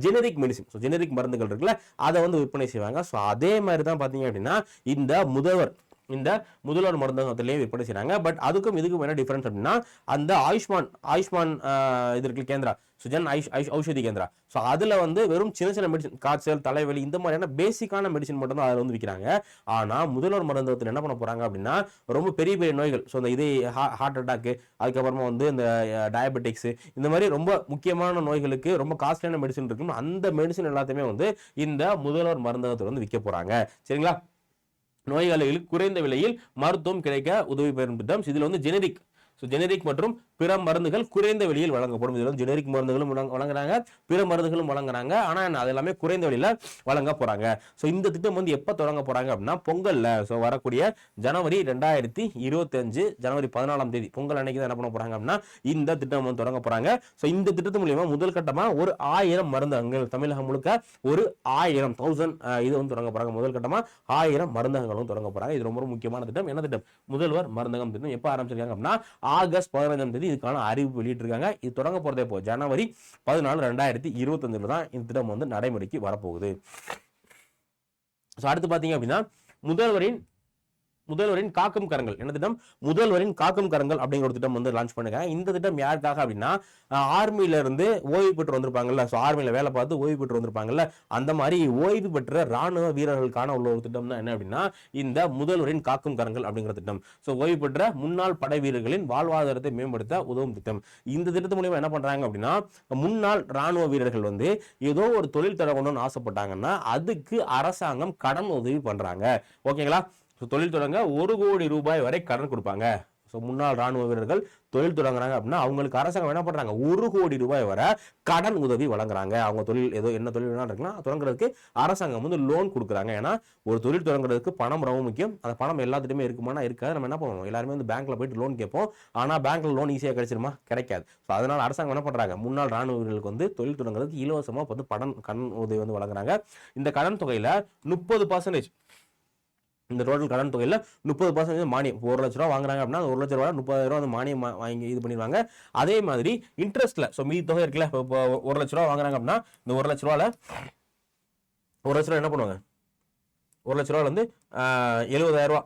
ஜெனரிக் மெடிசின் ஸோ ஜெனரிக் மருந்துகள் இருக்குல்ல அதை வந்து விற்பனை செய்வாங்க. ஸோ அதே மாதிரி தான் பார்த்தீங்க அப்படின்னா இந்த முதல்வர் இந்த முதல்வர் மருந்தகத்திலையும் விற்பனை செய்கிறாங்க பட் அதுக்கும் இதுக்கும் என்ன டிஃபரன்ஸ் அப்படின்னா அந்த ஆயுஷ்மான் ஆயுஷ்மான் இது இருக்கு கேந்திரா. சுஜன் ஐஷ் ஐஷ் ஔஷதி கேந்திரா. ஸோ அதில் வந்து வெறும் சின்ன சின்ன மெடிசன் காய்ச்சல் தலைவலி இந்த மாதிரியான பேசிக்கான மெடிசன் மட்டும் தான் அதில் வந்து விற்கிறாங்க ஆனால் முதல்வர் மருந்தகத்தில் என்ன பண்ண போகிறாங்க அப்படின்னா ரொம்ப பெரிய பெரிய நோய்கள். ஸோ இந்த இது ஹார்ட் அட்டாக்கு அதுக்கப்புறமா வந்து இந்த டயபெட்டிக்ஸு இந்த மாதிரி ரொம்ப முக்கியமான நோய்களுக்கு ரொம்ப காஸ்ட்லியான மெடிசன் இருக்கும் அந்த மெடிசன் எல்லாத்தையுமே வந்து இந்த முதல்வர் மருந்தகத்தில் வந்து விற்க போகிறாங்க சரிங்களா? நோயாளிகளுக்கு குறைந்த விலையில் மருத்துவம் கிடைக்க உதவி பெறும் திட்டம் இதில் வந்து ஜெனரிக் ஸோ ஜெனரிக் மற்றும் பிற மருந்துகள் குறைந்த விலையில் வழங்கப்படும். இதில் ஜெனரிக் மருந்துகளும் வழங்க- வழங்குறாங்க. பிற மருந்துகளும் வழங்குறாங்க. ஆனால் அது எல்லாமே குறைந்த விலையில் வழங்க போகிறாங்க ஸோ இந்த திட்டம் வந்து எப்போ தொடங்க போகிறாங்க அப்படின்னா பொங்கல்ல ஸோ வரக்கூடிய ஜனவரி ரெண்டாயிரத்தி இருபத்தஞ்சு ஜனவரி பதினாலாம் தேதி. பொங்கல் அன்னைக்கு தான் என்ன பண்ண போகிறாங்க அப்படின்னா இந்த திட்டம் வந்து தொடங்க போகிறாங்க ஸோ இந்த திட்டத்து மூலியமா முதல் கட்டமாக ஒரு ஆயிரம் மருந்தகங்கள் தமிழகம் முழுக்க ஒரு ஆயிரம் தௌசண்ட் இது வந்து தொடங்க போகிறாங்க முதல் கட்டமாக ஆயிரம் மருந்தகங்களும் தொடங்க போகிறாங்க இது ரொம்ப ரொம்ப முக்கியமான திட்டம். என்ன திட்டம்? முதல்வர் மருந்தகம் திட்டம். எப்போ ஆரம்பிச்சிருக்காங்க அப்படின்னா ஆகஸ்ட் பதினஞ்சாம் தேதி இதுக்கான அறிவிப்பு வெளியிட்டிருக்காங்க. இது தொடங்க போகிறதே இப்போ ஜனவரி பதினாலு ரெண்டாயிரத்தி இருபத்தஞ்சில் தான் இந்த திட்டம் வந்து நடைமுறைக்கு வரப்போகுது. ஸோ அடுத்து பார்த்தீங்க அப்படின்னா முதல்வரின் முதல்வரின் காக்கும் கரங்கள். என்ன திட்டம்? முதல்வரின் காக்கும் கரங்கள் அப்படிங்கிற ஒரு திட்டம் வந்து லான்ச் பண்ணுங்க இந்த திட்டம் யாருக்காக அப்படின்னா ஆர்மியில இருந்து ஓய்வு பெற்று வந்திருப்பாங்கல்ல. ஸோ ஆர்மியில வேலை பார்த்து ஓய்வு பெற்று வந்திருப்பாங்கல்ல. அந்த மாதிரி ஓய்வு பெற்ற ராணுவ வீரர்களுக்கான உள்ள ஒரு திட்டம் தான் என்ன அப்படின்னா இந்த முதல்வரின் காக்கும் கரங்கள் அப்படிங்கிற திட்டம். ஸோ ஓய்வு பெற்ற முன்னாள் படை வீரர்களின் வாழ்வாதாரத்தை மேம்படுத்த உதவும் திட்டம். இந்த திட்டத்து மூலியமா என்ன பண்றாங்க அப்படின்னா முன்னாள் ராணுவ வீரர்கள் வந்து ஏதோ ஒரு தொழில் தொடங்கணும்னு ஆசைப்பட்டாங்கன்னா அதுக்கு அரசாங்கம் கடன் உதவி பண்றாங்க. ஓகேங்களா? ஸோ தொழில் தொடங்க ஒரு கோடி ரூபாய் வரை கடன் கொடுப்பாங்க. ஸோ முன்னாள் ராணுவ வீரர்கள் தொழில் தொடங்குறாங்க அப்படின்னா அவங்களுக்கு அரசாங்கம் என்ன பண்ணுறாங்க ஒரு கோடி ரூபாய் வரை கடன் உதவி வழங்குறாங்க. அவங்க தொழில் ஏதோ என்ன தொழில் வேணாலும் இருக்கலாம். தொடங்குறதுக்கு அரசாங்கம் வந்து லோன் கொடுக்குறாங்க. ஏன்னா ஒரு தொழில் தொடங்குறதுக்கு பணம் ரொம்ப முக்கியம். அந்த பணம் எல்லாத்துட்டுமே இருக்குமானா இருக்காது. நம்ம என்ன பண்ணுவோம் எல்லாருமே வந்து பேங்க்கில் போயிட்டு லோன் கேட்போம். ஆனால் பேங்க்கில் லோன் ஈஸியாக கிடைச்சிருமா? கிடைக்காது. ஸோ அதனால் அரசாங்கம் என்ன பண்ணுறாங்க முன்னாள் ராணுவ வீரர்களுக்கு வந்து தொழில் தொடங்குறதுக்கு இலவசமாக வந்து பணம் கடன் உதவி வந்து வழங்குறாங்க. இந்த கடன் தொகையில் முப்பது பர்சன்டேஜ் இந்த டோட்டல் கடன் தொகையில் முப்பது பர்சன்டேஜ் மானியம். ஒரு லட்ச ரூபா வாங்குறாங்க அப்படின்னா ஒரு லட்ச ரூபா முப்பதாயிரம் ரூபா அந்த மானியம் வாங்கி இது பண்ணிடுவாங்க. அதே மாதிரி இன்ட்ரெஸ்ட்ல ஸோ மீதி தொகை இருக்குல்ல இப்போ ஒரு லட்ச ரூபா வாங்குறாங்க அப்படின்னா இந்த ஒரு லட்ச ரூபாவில் ஒரு லட்ச ரூபா என்ன பண்ணுவாங்க? ஒரு லட்ச ரூபால வந்து எழுபதாயிரரூபா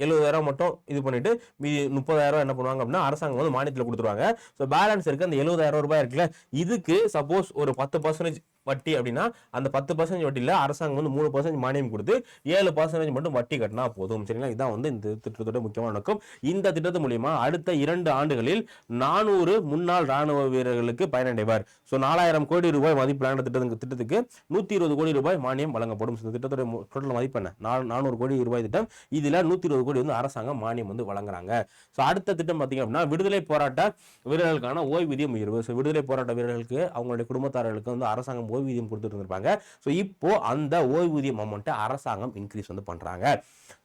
எழுபதாயிரம் மட்டும் இது பண்ணிட்டு மீதி முப்பதாயிரம் என்ன பண்ணுவாங்க அப்படின்னா அரசாங்கம் வந்து மானியத்தில் கொடுத்துருவாங்க. ஸோ பேலன்ஸ் இருக்கு அந்த எழுபதாயிரம் ரூபாய் இருக்குல்ல இதுக்கு சப்போஸ் ஒரு பத்து பர்சன்டேஜ் வட்டி அப்படின்னா அந்த பத்து பர்சன்டேஜ் வட்டியில் அரசாங்கம் வந்து மூணு பர்சன்டேஜ் மானியம் கொடுத்து ஏழு பர்சன்டேஜ் மட்டும் வட்டி கட்டினா போதும். சரிங்களா? இதான் வந்து இந்த திட்டத்தோட முக்கியமான நோக்கம். இந்த திட்டத்து மூலியமா அடுத்த இரண்டு ஆண்டுகளில் நானூறு முன்னாள் ராணுவ வீரர்களுக்கு பயனடைவார். ஸோ நாலாயிரம் கோடி ரூபாய் மதிப்பிலான திட்டத்துக்கு திட்டத்துக்கு நூற்றி இருபது கோடி ரூபாய் மானியம் வழங்கப்படும். இந்த திட்டத்தோட டோட்டல் மதிப்பு என்ன? நா- நானூறு கோடி ரூபாய் திட்டம். இதில் நூற்றி இருபது கோடி வந்து அரசாங்கம் மானியம் வந்து வழங்குறாங்க. ஸோ அடுத்த திட்டம் பார்த்தீங்க அப்படின்னா விடுதலை போராட்ட வீரர்களுக்கான ஓய்வூதியம் உயர்வு. ஸோ விடுதலை போராட்ட வீரர்களுக்கு அவங்களுடைய குடும்பத்தாரர்களுக்கு வந்து அரசாங்கம் ஓய்வூதியம் கொடுத்துட்டு இருந்திருப்பாங்க. ஸோ இப்போ அந்த ஓய்வூதியம் அமௌண்ட்டை அரசாங்கம் இன்க்ரீஸ் வந்து பண்ணுறாங்க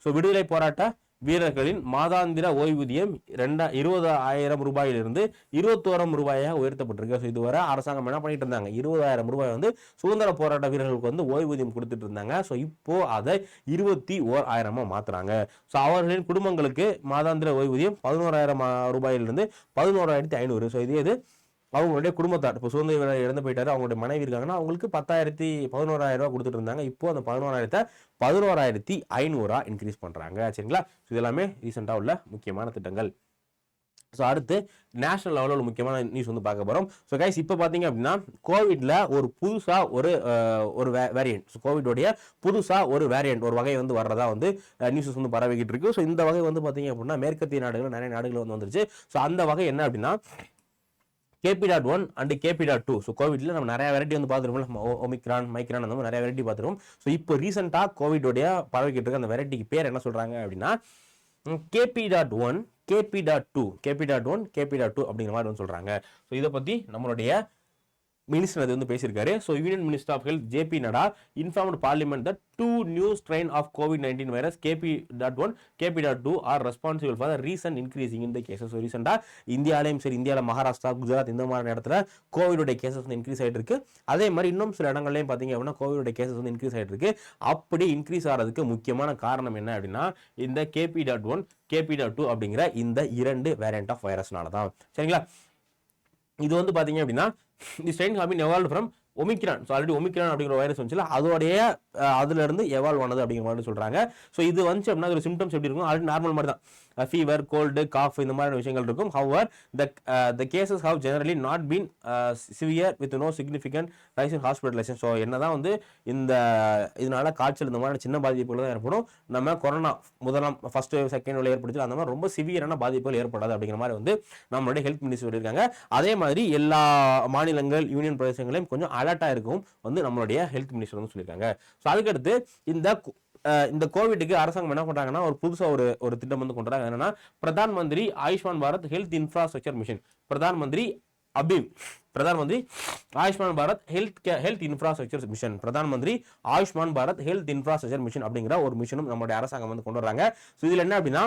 ஸோ விடுதலை போராட்ட வீரர்களின் மாதாந்திர ஓய்வூதியம் ரெண்டா இருபது ஆயிரம் ரூபாயிலிருந்து இருபத்தோரம் ரூபாயாக உயர்த்தப்பட்டிருக்கு. ஸோ இதுவரை அரசாங்கம் என்ன பண்ணிட்டு இருந்தாங்க? இருபதாயிரம் ரூபாய் வந்து சுதந்திர போராட்ட வீரர்களுக்கு வந்து ஓய்வூதியம் கொடுத்துட்டு இருந்தாங்க. ஸோ இப்போ அதை இருபத்தி ஓர் ஆயிரமாக மாற்றுறாங்க ஸோ அவர்களின் குடும்பங்களுக்கு மாதாந்திர ஓய்வூதியம் பதினோராயிரம் ரூபாயிலிருந்து பதினோராயிரத்தி ஐநூறு. ஸோ இதே இது அவங்களுடைய குடும்பத்தார். இப்போ சுதந்திர இறந்து போயிட்டாரு அவங்களுடைய மனைவி இருக்காங்கன்னா அவங்களுக்கு பத்தாயிரத்தி பதினோராயிரம் ரூபா கொடுத்துட்டு இருந்தாங்க. இப்போ அந்த பதினோராயிரத்தை பதினோராயிரத்தி ஐநூறா இன்க்ரீஸ் பண்றாங்க. சரிங்களா? ஸோ இது எல்லாமே ரீசெண்டாக உள்ள முக்கியமான திட்டங்கள். ஸோ அடுத்து நேஷனல் லெவலில் ஒரு முக்கியமான நியூஸ் வந்து பார்க்க போகிறோம் ஸோ கைஸ் இப்போ பார்த்தீங்க அப்படின்னா கோவிட்ல ஒரு புதுசாக ஒரு ஒரு ஒரு வேரியன்ட் ஸோ கோவிடோடைய புதுசாக ஒரு வேரியன்ட் ஒரு வகை வந்து வர்றதா வந்து நியூஸஸ் வந்து பரவிக்கிட்டு இருக்கு. ஸோ இந்த வகை வந்து பார்த்தீங்க அப்படின்னா மேற்கத்திய நாடுகள் நிறைய நாடுகள் வந்து வந்துருச்சு. ஸோ அந்த வகை என்ன அப்படின்னா KP dot one and KP dot two so கோவிட்ல நம்ம நிறைய வெரைட்டி வந்து பார்த்துருப்போம் ஒமிக்ரான் மைக்ரான் அந்த மாதிரி நிறைய வெரைட்டி பார்த்துருவோம் ஸோ இப்போ ரீசெண்டாக கோவிடோடைய பரவிக்கிட்டு இருக்க அந்த வெரைட்டிக்கு பேர் என்ன சொல்றாங்க அப்படின்னா KP dot one KP dot two KP dot one KP dot two அப்படிங்கிற மாதிரி வந்து சொல்றாங்க. ஸோ இதை பத்தி நம்மளுடைய மினிஸ்டர் அது வந்து பேசியிருக்காரு. So union minister of health JP Nadda informed parliament that two new strain of COVID nineteen virus KP dot one KP dot two are responsible for reason increasing இந்த கேசஸ் ஸோ ரீசெண்டாக இந்தியாலையும் சரி இந்தியாவில் மகாராஷ்டிரா குஜராத் இந்த மாதிரி இடத்துல கோவிடோடைய கேசஸ் வந்து increase ஆகிட்டு இருக்கு அதே மாதிரி இன்னும் சில இடங்கள்லையும் பார்த்தீங்க அப்படின்னா கோவிடோட கேசஸ் வந்து இன்க்ரீஸ் ஆகிட்டு இருக்கு அப்படி இன்க்ரீஸ் ஆகிறதுக்கு முக்கியமான காரணம் என்ன அப்படின்னா இந்த KP dot one KP dot two அப்படிங்கிற இந்த இரண்டு வேரியண்ட் ஆஃப் வைரஸ்னால தான் சரிங்களா? இது வந்து பார்த்தீங்க அப்படின்னா the strain have been evolve from Omicron so already Omicron அப்படிங்கிற வைரஸ் வந்துச்சுல அதோடைய அதுலேருந்து எவால்வ் ஆனது அப்படிங்கிற மாதிரி சொல்கிறாங்க ஸோ இது வந்துச்சு அப்படின்னா ஒரு சிம்டம்ஸ் எப்படி இருக்கும்? ஆல்ரெடி நார்மல் மாதிரி தான். ஃபீவர் கோல்டு காஃப் இந்த மாதிரியான விஷயங்கள் இருக்கும். However the the cases have generally not been severe with no significant rise in hospitalisation so என்னதான் வந்து இந்த இதனால காய்ச்சல் இந்த மாதிரி சின்ன பாதிப்புகள் தான் ஏற்படும். நம்ம கொரோனா முதலாம் ஃபர்ஸ்ட் செகண்ட் வேலை ஏற்படுச்சு அந்த மாதிரி ரொம்ப சிவியரான பாதிப்புகள் ஏற்படாது அப்படிங்கிற மாதிரி வந்து நம்மளுடைய ஹெல்த் மினிஸ்டர் சொல்லியிருக்காங்க. அதே மாதிரி எல்லா மாநிலங்கள் யூனியன் பிரதேசங்களையும் கொஞ்சம் அலர்ட்டாக இருக்கும் வந்து நம்மளுடைய ஹெல்த் மினிஸ்டர் வந்து சொல்லியிருக்காங்க. ஸோ அதுக்கடுத்து இந்த கு- இந்த கோவிட்டுக்கு அரசாங்கம் என்ன பண்ணுறாங்கன்னா ஒரு புதுசாக ஒரு ஒரு திட்டம் வந்து கொண்டு வராங்க என்னன்னா Pradhan Mantri Ayushman Bharat health infrastructure mission. Pradhan Mantri ABHIM. Pradhan Mantri Ayushman Bharat health health infrastructure mission. Pradhan Mantri Ayushman Bharat health infrastructure mission அப்படிங்கிற ஒரு மிஷனும் நம்மளுடைய அரசாங்கம் வந்து கொண்டு வராங்க ஸோ இதில் என்ன அப்படின்னா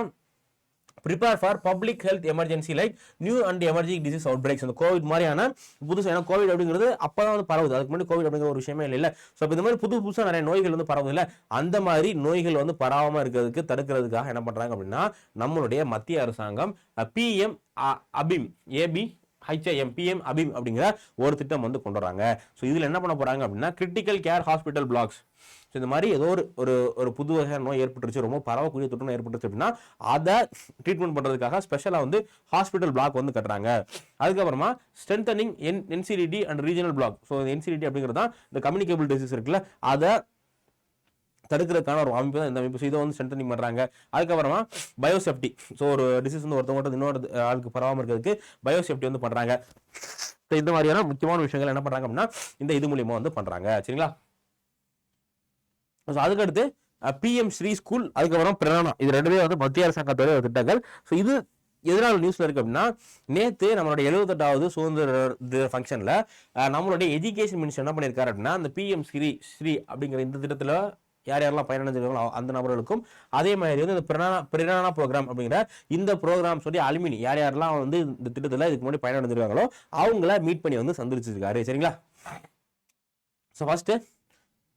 prepare for public health emergency like new and emerging disease outbreaks அந்த கோவிட் மாதிரியான புதுசாக ஏன்னா கோவிட் அப்படிங்கிறது அப்போ தான் வந்து பரவுது. அதுக்கு முன்னாடி கோவிட் அப்படிங்கிற ஒரு விஷயமே இல்லை ஸோ இந்த மாதிரி புது புதுசாக நிறைய நோய்கள் வந்து பரவுது இல்லை அந்த மாதிரி நோய்கள் வந்து பரவாமல் இருக்கிறதுக்கு தடுக்கிறதுக்காக என்ன பண்ணுறாங்க அப்படின்னா நம்மளுடைய மத்திய அரசாங்கம் PM ABHIM AB HIM PM ABHIM அப்படிங்கிற ஒரு திட்டம் வந்து கொண்டு வராங்க. ஸோ இதில் என்ன பண்ண போகிறாங்க அப்படின்னா critical care hospital blocks so இந்த மாதிரி ஏதோ ஒரு ஒரு ஒரு புது வகையான நோய் ஏற்பட்டுருச்சு ரொம்ப பரவக்கூடிய தொற்று நோய் ஏற்பட்டுருச்சு அப்படின்னா அதை ட்ரீட்மெண்ட் பண்ணுறதுக்காக ஸ்பெஷலாக வந்து ஹாஸ்பிட்டல் பிளாக் வந்து கட்டுறாங்க. அதுக்கப்புறமா strengthening N NCDC and regional block so NCDC அப்படிங்கிறது தான் இந்த கம்யூனிகேபிள் டிசீஸ் இருக்குல்ல அதை தடுக்கிறதுக்கான ஒரு அமைப்பு தான் இந்த அமைப்பு. ஸோ இதை வந்து ஸ்ட்ரென்தனிங் பண்ணுறாங்க அதுக்கப்புறமா பயோசேஃப்டி ஸோ ஒரு டிசீஸ் வந்து ஒருத்தவங்க இன்னொரு ஆளுக்கு பரவாமல் இருக்கிறதுக்கு பயோசேஃப்டி வந்து பண்ணுறாங்க இந்த மாதிரியான முக்கியமான விஷயங்கள் என்ன பண்ணுறாங்க அப்படின்னா இந்த இது மூலியமாக வந்து பண்ணுறாங்க சரிங்களா? ஸோ அதுக்கடுத்து பிஎம் ஸ்ரீ ஸ்கூல் அதுக்கப்புறம் பிரணானா இது ரெண்டுமே வந்து மத்திய அரசாங்கத்தோட திட்டங்கள். ஸோ இது எதனால நியூஸ்ல இருக்கு அப்படின்னா நேற்று நம்மளுடைய எழுபத்தெட்டாவது சுதந்திர ஃபங்க்ஷன்ல நம்மளுடைய எஜுகேஷன் மினிஸ்டர் என்ன பண்ணியிருக்காரு அப்படின்னா அந்த பிஎம் ஸ்ரீ ஸ்ரீ அப்படிங்கிற இந்த திட்டத்தில் யார் யாரெல்லாம் பயனடைஞ்சிருக்காங்களோ அந்த நபர்களுக்கும் அதே மாதிரி வந்து இந்த பிரணானா பிரணானா ப்ரோக்ராம் அப்படிங்கிற இந்த ப்ரோக்ராம் சொல்லி அலுமினி யார் யாரெல்லாம் வந்து இந்த திட்டத்தில் இதுக்கு முன்னாடி பயனடைஞ்சிருக்காங்களோ அவங்கள மீட் பண்ணி வந்து சந்திச்சிருக்காரு. சரிங்களா? ஸோ ஃபஸ்ட்டு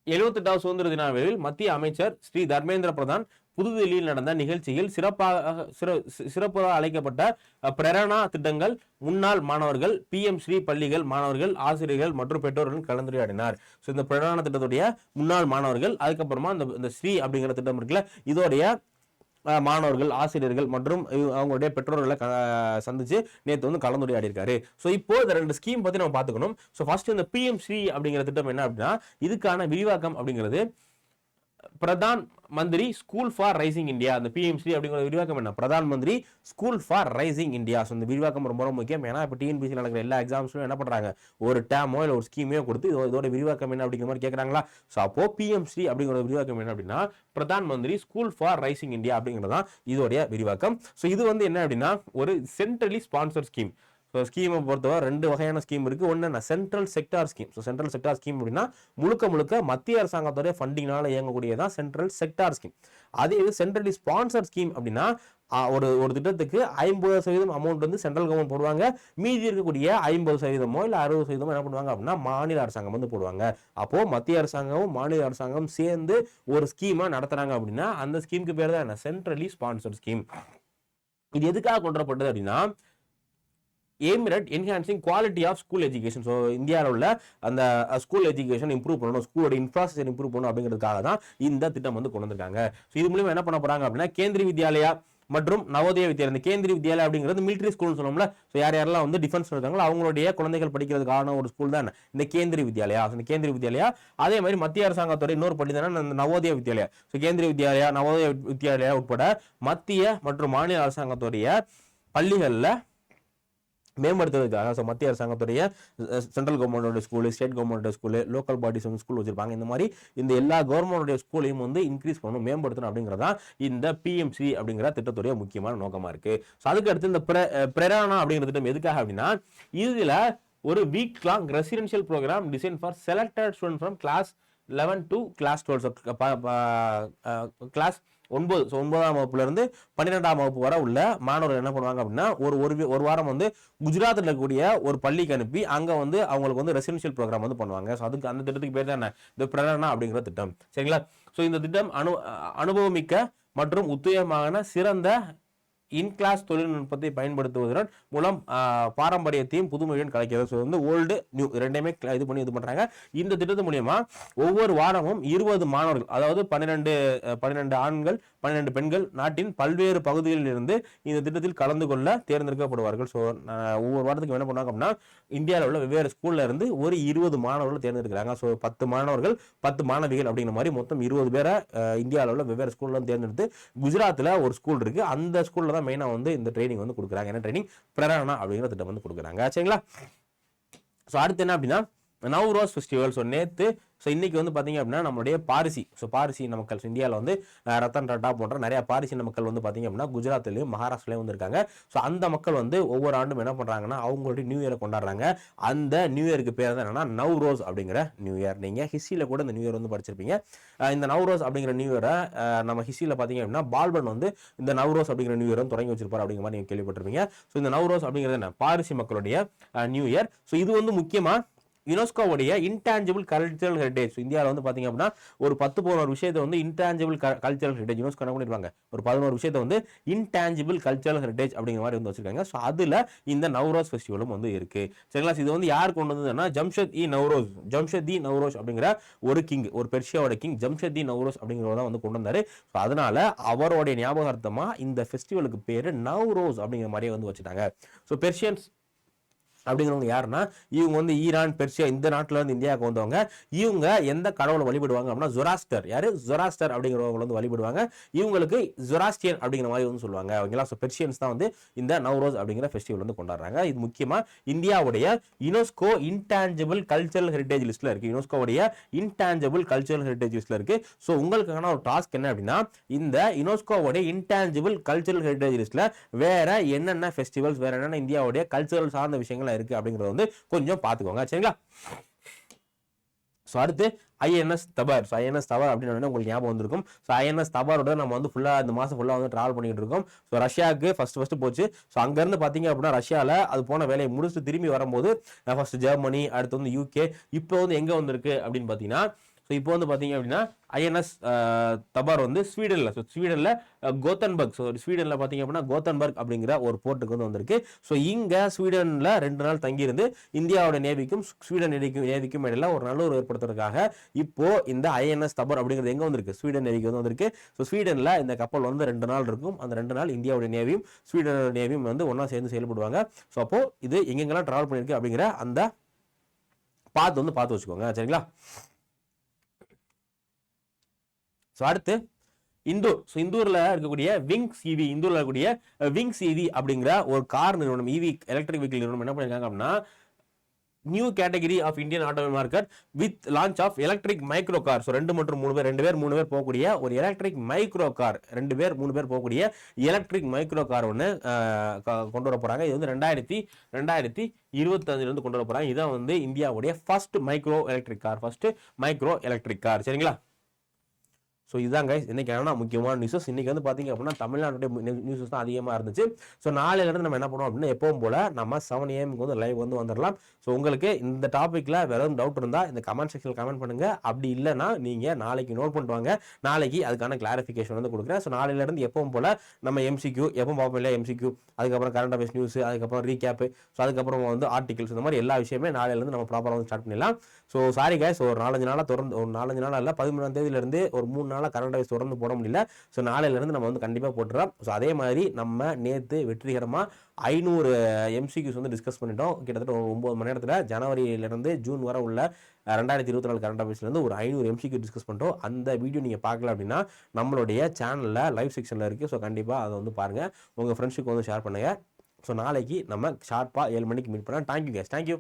எழுபத்தெட்டாவது சுதந்திர தின விழாவில் மத்திய அமைச்சர் ஸ்ரீ தர்மேந்திர பிரதான் புதுதில்லியில் நடந்த நிகழ்ச்சியில் சிறப்பாக சிற- சிறப்பாக அழைக்கப்பட்ட பிரேரணா திட்டங்கள் முன்னாள் மாணவர்கள் பிஎம் ஸ்ரீ பள்ளிகள் மாணவர்கள் ஆசிரியர்கள் மற்றும் பெற்றோர்கள் கலந்துரையாடினார். ஸோ இந்த பிரேரணா திட்டத்துடைய முன்னாள் மாணவர்கள் அதுக்கப்புறமா இந்த இந்த ஸ்ரீ அப்படிங்கிற திட்டம் இருக்குல்ல இதோடைய மாணவர்கள் ஆசிரியர்கள் மற்றும் அவங்களுடைய பெற்றோர்களை க- சந்திச்சு நேற்று வந்து கலந்துரையாடி இருக்காரு ஸோ இப்போ இந்த ரெண்டு ஸ்கீம் பற்றி நம்ம பார்த்துக்கணும். ஸோ ஃபர்ஸ்ட் இந்த பிஎம்சி அப்படிங்கிற திட்டம் என்ன அப்படின்னா இதுக்கான விரிவாக்கம் அப்படிங்கிறது Pradhan Mantri school for rising India அந்த பிஎம்சி அப்படிங்கிற விரிவாக்கம் என்ன? Pradhan Mantri school for rising India so இந்த விரிவாக்கம் ரொம்ப ரொம்ப முக்கியம். ஏன்னா இப்போ டிஎன்பிசி நடக்கிற எல்லா எக்ஸாம்ஸும் என்ன பண்ணுறாங்க ஒரு டேமோ இல்லை ஒரு ஸ்கீமையோ கொடுத்து இதோட விரிவாக்கம் என்ன அப்படிங்கிற மாதிரி கேட்குறாங்களா ஸோ அப்போ பிஎம்சி அப்படிங்கிற விரிவாக்கம் என்ன அப்படின்னா Pradhan Mantri school for rising India அப்படிங்கிறது தான் இதோடைய விரிவாக்கம். ஸோ இது வந்து என்ன அப்படின்னா ஒரு சென்ட்ரலி ஸ்பான்சர் ஸ்கீம் ஸோ ஸ்கீமை பொறுத்தவரை ரெண்டு வகையான ஸ்கீம் இருக்குது ஒன்று என்ன? Central sector scheme so central sector scheme அப்படின்னா முழுக்க முழுக்க மத்திய அரசாங்கத்துடைய ஃபண்டிங்னால இயங்கக்கூடியதான் சென்ட்ரல் செக்டார் ஸ்கீம் அதே இது சென்ட்ரலி ஸ்பான்சர் ஸ்கீம் அப்படின்னா ஒரு ஒரு திட்டத்துக்கு ஐம்பது சதவீதம் அமௌண்ட் வந்து சென்ட்ரல் கவர்மெண்ட் போடுவாங்க. மீதி இருக்கக்கூடிய ஐம்பது சதவீதமோ இல்லை அறுபது சதவீதமோ என்ன பண்ணுவாங்க அப்படின்னா மாநில அரசாங்கம் வந்து போடுவாங்க. அப்போது மத்திய அரசாங்கமும் மாநில அரசாங்கம் சேர்ந்து ஒரு ஸ்கீமாக நடத்துகிறாங்க அப்படின்னா அந்த ஸ்கீமுக்கு பேர் தான் என்ன? சென்ட்ரலி ஸ்பான்சர் ஸ்கீம் இது எதுக்காக கொண்டுவரப்பட்டது அப்படின்னா aim at enhancing quality of school education so இந்தியாவில் உள்ள அந்த ஸ்கூல் எஜுகேஷன் இம்ப்ரூவ் பண்ணணும் ஸ்கூலோட இன்ஃப்ராஸ்ட்ரக்சர் இம்ப்ரூவ் பண்ணணும் அப்படிங்கிறதுக்காக தான் இந்த திட்டம் வந்து கொண்டு வந்திருக்காங்க. ஸோ இது மூலியமாக என்ன பண்ண போகிறாங்க அப்படின்னா கேந்திரி வித்யாலயா மற்றும் நவோதய வித்யாலயா. இந்த கேந்திரிய வித்யாலயா அப்படிங்கிறது மிலிட்ரி ஸ்கூல்னு சொல்லுவோம்ல. ஸோ யார் யாரெல்லாம் வந்து டிஃபென்ஸ் இருக்காங்களோ அவங்களுடைய குழந்தைகள் படிக்கிறதுக்கான ஒரு ஸ்கூல் தான் இந்த கேந்திரிய வித்யாலயா. இந்த கேந்திரிய வித்யாலயா. அதே மாதிரி மத்திய அரசாங்கத்தோட இன்னொரு பள்ளி தானே இந்த நவோதய வித்யாலயா. ஸோ கேந்திரிய வித்யாலயா நவோதய வித்யாலயா உட்பட மத்திய மற்றும் மாநில அரசாங்கத்துடைய பள்ளிகளில் மேம்படுத்துறதுக்காக ஸோ மத்திய அரசாங்கத்துடைய சென்ட்ரல் கவர்மெண்டோட ஸ்கூலு ஸ்டேட் கவர்மெண்டோட ஸ்கூலு லோக்கல் பாடிஸ் வந்து ஸ்கூல் வச்சிருப்பாங்க. இந்த மாதிரி இந்த எல்லா கவர்மெண்டோடைய ஸ்கூலையும் வந்து இன்க்ரீஸ் பண்ணணும் மேம்படுத்தணும் அப்படிங்கிறதா இந்த பிஎம்சி அப்படிங்கிற திட்டத்துடைய முக்கியமான நோக்கமாக இருக்குது ஸோ அதுக்கு அடுத்து இந்த பிர- அஹ் பிரேரணா அப்படிங்கிற திட்டம் எதுக்காக அப்படின்னா இதில் ஒரு week long residential programme design for selected student from class eleven to class twelve class ஒன்பது. ஸோ ஒன்பதாம் வகுப்புலேருந்து பன்னிரெண்டாம் வகுப்பு வரை உள்ள மாணவர்கள் என்ன பண்ணுவாங்க அப்படின்னா ஒரு ஒரு ஒரு வாரம் வந்து குஜராத்தில் இருக்கக்கூடிய ஒரு பள்ளிக்கு அனுப்பி அங்கே வந்து அவங்களுக்கு வந்து ரெசிடென்ஷியல் ப்ரோக்ராம் வந்து பண்ணுவாங்க. ஸோ அதுக்கு அந்த திட்டத்துக்கு பேர் தான் என்ன? இந்த பிரேரணா அப்படிங்கிற திட்டம். சரிங்களா? ஸோ இந்த திட்டம் அனு அனுபவமிக்க மற்றும் உத்தயமான சிறந்த இன் கிளாஸ் தொழில்நுட்பத்தை பயன்படுத்துவதன் மூலம் பாரம்பரியத்தையும் புதுமையுடன் கலைக்கிறது ஸோ வந்து ஓல்டு நியூ ரெண்டையுமே இது பண்ணி இது பண்ணுறாங்க இந்த திட்டத்து மூலயமா ஒவ்வொரு வாரமும் இருபது மாணவர்கள் அதாவது பன்னிரெண்டு பன்னிரெண்டு ஆண்கள் பன்னிரெண்டு பெண்கள் நாட்டின் பல்வேறு பகுதிகளில் இருந்து இந்த திட்டத்தில் கலந்து கொள்ள தேர்ந்தெடுக்கப்படுவார்கள். ஸோ ஒவ்வொரு வாரத்துக்கு என்ன பண்ணுவாங்க அப்படின்னா இந்தியாவில் உள்ள வெவ்வேறு ஸ்கூல்ல இருந்து ஒரு இருபது மாணவர்கள் தேர்ந்தெடுக்கிறாங்க. ஸோ பத்து மாணவர்கள் பத்து மாணவிகள் அப்படிங்கிற மாதிரி மொத்தம் இருபது பேரை இந்தியாவில் உள்ள வெவ்வேறு ஸ்கூல்ல தேர்ந்தெடுத்து குஜராத்தில் ஒரு ஸ்கூல் இருக்கு. அந்த ஸ்கூலில் தான் மெயினாக வந்து இந்த ட்ரைனிங் வந்து கொடுக்குறாங்க. என்ன ட்ரைனிங் பிரேரணா அப்படிங்கிற திட்டம் வந்து கொடுக்குறாங்க. சரிங்களா? ஸோ அடுத்து என்ன அப்படின்னா நவ்ரோஸ் ஃபெஸ்டிவல் ஸோ நேற்று ஸோ இன்றைக்கி வந்து பார்த்தீங்க அப்படின்னா நம்மளுடைய பாரிசி. ஸோ பாரிசி மக்கள் இந்தியாவில் வந்து ரத்தன் டாட்டா போன்ற நிறையா பாரிசி மக்கள் வந்து பார்த்தீங்க அப்படின்னா குஜராத்லேயும் மகாராஷ்டிராலையும் வந்திருக்காங்க. ஸோ அந்த மக்கள் வந்து ஒவ்வொரு ஆண்டும் என்ன பண்ணுறாங்கன்னா அவங்களுடைய நியூ இயரை கொண்டாடுறாங்க. அந்த நியூ இயருக்கு பேர் தான் என்னன்னா நவ்ரோஸ் அப்படிங்கிற நியூ இயர் நீங்கள் ஹிஸ்ட்ரியில் கூட இந்த நியூ இயர் வந்து படிச்சிருப்பீங்க. இந்த நவ்ரோஸ் அப்படிங்கிற நியூ இயரை நம்ம ஹிஸ்ட்ரியில் பார்த்தீங்க அப்படின்னா பால்பன் வந்து இந்த நவ்ரோஸ் அப்படிங்கிற நியூ இயர் தொடங்கி வச்சிருப்பார் அப்படிங்கிற மாதிரி நீங்கள் கேள்விப்பட்டிருப்பீங்க. ஸோ இந்த நவ்ரோஸ் அப்படிங்கிறது என்ன? பாரிசி மக்களுடைய நியூ இயர் ஸோ இது வந்து முக்கியமாக யுனெஸ்கோவுடைய இன்டான்ஜிபிள் கல்ச்சரல் ஹெரிடேஜ் இந்தியாவில் வந்து பார்த்தீங்க அப்படின்னா ஒரு பத்து பதினோரு விஷயத்தை வந்து இன்டான்ஜிபிள் கல்ச்சரல் ஹெரிடேஜ் யுனெஸ்கோ என்ன பண்ணிருப்பாங்க ஒரு பதினோரு விஷயத்தை வந்து இன்டான்ஜிபிள் கல்ச்சரல் ஹெரிடேஜ் அப்படிங்கிற மாதிரி வந்து வச்சிருக்காங்க. ஸோ அதில் இந்த நவ்ரோஸ் ஃபெஸ்டிவலும் வந்து இருக்கு. சரிங்களா? இது வந்து யார் கொண்டு வந்ததுன்னா ஜம்ஷத் இ. நவ்ரோஸ். ஜம்ஷத் இ. நவ்ரோஸ் அப்படிங்கிற ஒரு கிங் ஒரு பெர்ஷியாவோட கிங் ஜம்ஷத் இ. நவ்ரோஸ் அப்படிங்கிறவர் தான் வந்து கொண்டு வந்தாரு. ஸோ அதனால அவருடைய ஞாபகார்த்தமாக இந்த ஃபெஸ்டிவலுக்கு பேர் நவ்ரோஸ் அப்படிங்கிற மாதிரியே வந்து வச்சுட்டாங்க. ஸோ பெர்ஷியன்ஸ் அப்படிங்கிறவங்க யாருன்னா இவங்க வந்து ஈரான் பெர்சியா இந்த நாட்டில் இருந்து இந்தியாவுக்கு வந்தவங்க. இவங்க எந்த கடவுளை வழிபடுவாங்க அப்படின்னா ஜொராஸ்டர். யாரு? ஜொராஸ்டர் அப்படிங்கிறவங்க வந்து வழிபடுவாங்க. இவங்களுக்கு ஜொராஸ்டியன் அப்படிங்கிற மாதிரி வந்து சொல்லுவாங்க. அவங்களா ஸோ பெர்சியன்ஸ் தான் வந்து இந்த நவ்ரோஸ் அப்படிங்கிற ஃபெஸ்டிவல் வந்து கொண்டாடுறாங்க. இது முக்கியமாக இந்தியாவுடைய யுனெஸ்கோ இன்டான்ஜிபிள் கல்ச்சரல் ஹெரிடேஜ் லிஸ்ட்டில் இருக்குது யுனெஸ்கோவுடைய இன்டான்ஜிபிள் கல்ச்சரல் ஹெரிடேஜ் லிஸ்ட்டில் இருக்குது ஸோ உங்களுக்கான ஒரு டாஸ்க் என்ன அப்படின்னா இந்த யுனெஸ்கோவுடைய இன்டான்ஜிபிள் கல்ச்சரல் ஹெரிடேஜ் லிஸ்ட்டில் வேற என்னென்ன ஃபெஸ்டிவல்ஸ் வேற என்னென்ன இந்தியாவுடைய கல்ச்சரல் சார்ந்த விஷயங்கள் இருக்கு அப்படிங்கிறத வந்து கொஞ்சம் பார்த்துக்கோங்க. சரிங்களா? ஸோ அடுத்து INS Tabar. So INS Tabar அப்படின்னு உங்களுக்கு ஞாபகம் வந்திருக்கும். ஸோ ஐஎன்எஸ் தபாரோட நம்ம வந்து ஃபுல்லாக இந்த மாதம் ஃபுல்லாக வந்து ட்ராவல் பண்ணிட்டு இருக்கோம். ஸோ ரஷ்யாவுக்கு ஃபர்ஸ்ட் ஃபஸ்ட்டு போச்சு. ஸோ அங்கேருந்து பார்த்தீங்க அப்படின்னா ரஷ்யாவில் அது போன வேலையை முடிச்சுட்டு திரும்பி வரும்போது ஃபஸ்ட்டு ஜெர்மனி அடுத்து வந்து யூகே இப்போ வந்து எங்கே வந்திருக்கு அப்படின்னு பார்த்தீங்கன்னா ஸோ இப்போ வந்து பார்த்தீங்க அப்படின்னா ஐஎன்எஸ் தபார் வந்து ஸ்வீடனில். ஸோ ஸ்வீடனில் கோத்தன்பர்க். ஸோ ஸ்வீடனில் பார்த்தீங்க அப்படின்னா கோத்தன்பர்க் அப்படிங்கிற ஒரு போர்ட்டுக்கு வந்து வந்திருக்கு. ஸோ இங்கே ஸ்வீடனில் ரெண்டு நாள் தங்கியிருந்து இந்தியாவோட நேவிக்கும் ஸ்வீடன் நேவிக்கும் நேவிக்கும் இடையில ஒரு நல்ல ஒரு ஏற்படுத்துறதுக்காக இப்போ இந்த ஐஎன்எஸ் தபார் அப்படிங்கிறது எங்கே வந்திருக்கு? ஸ்வீடன் நேவிக்கு வந்து வந்திருக்கு. ஸோ ஸ்வீடனில் இந்த கப்பல் வந்து ரெண்டு நாள் இருக்கும். அந்த ரெண்டு நாள் இந்தியாவுடைய நேவியும் ஸ்வீடனோட நேவியும் வந்து ஒன்றா சேர்ந்து செயல்படுவாங்க. ஸோ அப்போது இது எங்கெங்கெல்லாம் ட்ராவல் பண்ணியிருக்கு அப்படிங்கிற அந்த பார்த்து வந்து பார்த்து வச்சுக்கோங்க. சரிங்களா? ஸோ அடுத்து இந்தூர். ஸோ இந்தூரில் இருக்கக்கூடிய விங்ஸ் இவி இந்தூரில் இருக்கக்கூடிய விங்ஸ் இவி அப்படிங்கிற ஒரு கார் நிறுவனம் இவி எலக்ட்ரிக் வெஹிக்கிள் நிறுவனம் என்ன பண்ணியிருக்காங்க அப்படின்னா new category of Indian auto market with launch of electric micro car so ரெண்டு மற்றும் மூணு பேர் ரெண்டு பேர் மூணு பேர் போகக்கூடிய ஒரு எலக்ட்ரிக் மைக்ரோ கார் ரெண்டு பேர் மூணு பேர் போகக்கூடிய எலக்ட்ரிக் மைக்ரோ கார் ஒன்று கொண்டு வர போகிறாங்க இது வந்து ரெண்டாயிரத்தி ரெண்டாயிரத்தி இருபத்தஞ்சிலேருந்து கொண்டு வர போகிறாங்க இதான் வந்து இந்தியாவுடைய first micro electric car first micro electric car சரிங்களா? ஸோ இதுதான் கைஸ் இன்னைக்கு என்னன்னா முக்கியமான நியூஸஸ் இன்னைக்கு வந்து பார்த்தீங்க அப்படின்னா தமிழ்நாட்டுடைய நியூஸஸ் தான் அதிகமாக இருந்துச்சு. ஸோ நாளையிலேருந்து நம்ம என்ன பண்ணுவோம் அப்படின்னா எப்பவும் போல் நம்ம செவன் ஏஎம்க்கு வந்து லைவ் வந்து வந்துடலாம் ஸோ உங்களுக்கு இந்த டாப்பிக்கில் வேறு எதுவும் டவுட் இருந்தால் இந்த கமெண்ட் செக்ஷனில் கமெண்ட் பண்ணுங்க. அப்படி இல்லைன்னா நீங்கள் நாளைக்கு நோட் பண்ணிட்டு வாங்க. நாளைக்கு அதுக்கான கிளாரிஃபிகேஷன் வந்து கொடுக்குறேன். ஸோ நாளையிலேருந்து எப்பவும் போல் நம்ம எம்சிக்யூ எப்போ பார்ப்போம் இல்லையா எம்சிக்யூ அதுக்கப்புறம் கரண்ட் அஃபேர்ஸ் நியூஸ் அதுக்கப்புறம் ரீகேப்பு ஸோ அதுக்கப்புறம் வந்து ஆர்டிகல்ஸ் இந்த மாதிரி எல்லா விஷயமே நாளையிலேருந்து நம்ம ப்ராப்பராக வந்து ஸ்டார்ட் பண்ணிடலாம். ஸோ சாரி கேஸ் ஒரு நாலஞ்சு நாளாக தொடர்ந்து ஒரு நாலஞ்சு நாளாக இல்லை பதிமூணாம் தேதியிலேருந்து ஒரு மூணு நாளாக கரண்ட் அஃபேர்ஸ் தொடர்ந்து போட முடியல. ஸோ நாளையிலேருந்து நம்ம வந்து கண்டிப்பாக போட்டுறோம் ஸோ அதே மாதிரி நம்ம நேற்று வெற்றிகரமாக ஐநூறு எம்சிக்யூஸ் வந்து டிஸ்கஸ் பண்ணிட்டோம். கிட்டத்தட்ட ஒரு ஒம்பது மணி நேரத்தில் ஜனவரியிலேருந்து ஜூன் வர உள்ள ரெண்டாயிரத்தி இருபத்தி நாலு கரண்ட் அஃபேர்ஸ்லேருந்து ஒரு ஐநூறு எம்சிக்யூ டிஸ்கஸ் பண்ணிட்டோம். அந்த வீடியோ நீங்கள் பார்க்கல அப்படின்னா நம்மளுடைய சேனலில் லைவ் செக்ஷனில் இருக்குது ஸோ கண்டிப்பாக அதை வந்து பாருங்கள் உங்கள் ஃப்ரெண்ட்ஸுக்கு வந்து ஷேர் பண்ணுங்கள் ஸோ நாளைக்கு நம்ம ஷார்ப்பாக ஏழு மணிக்கு மீட் பண்ணலாம். Thank you case thank you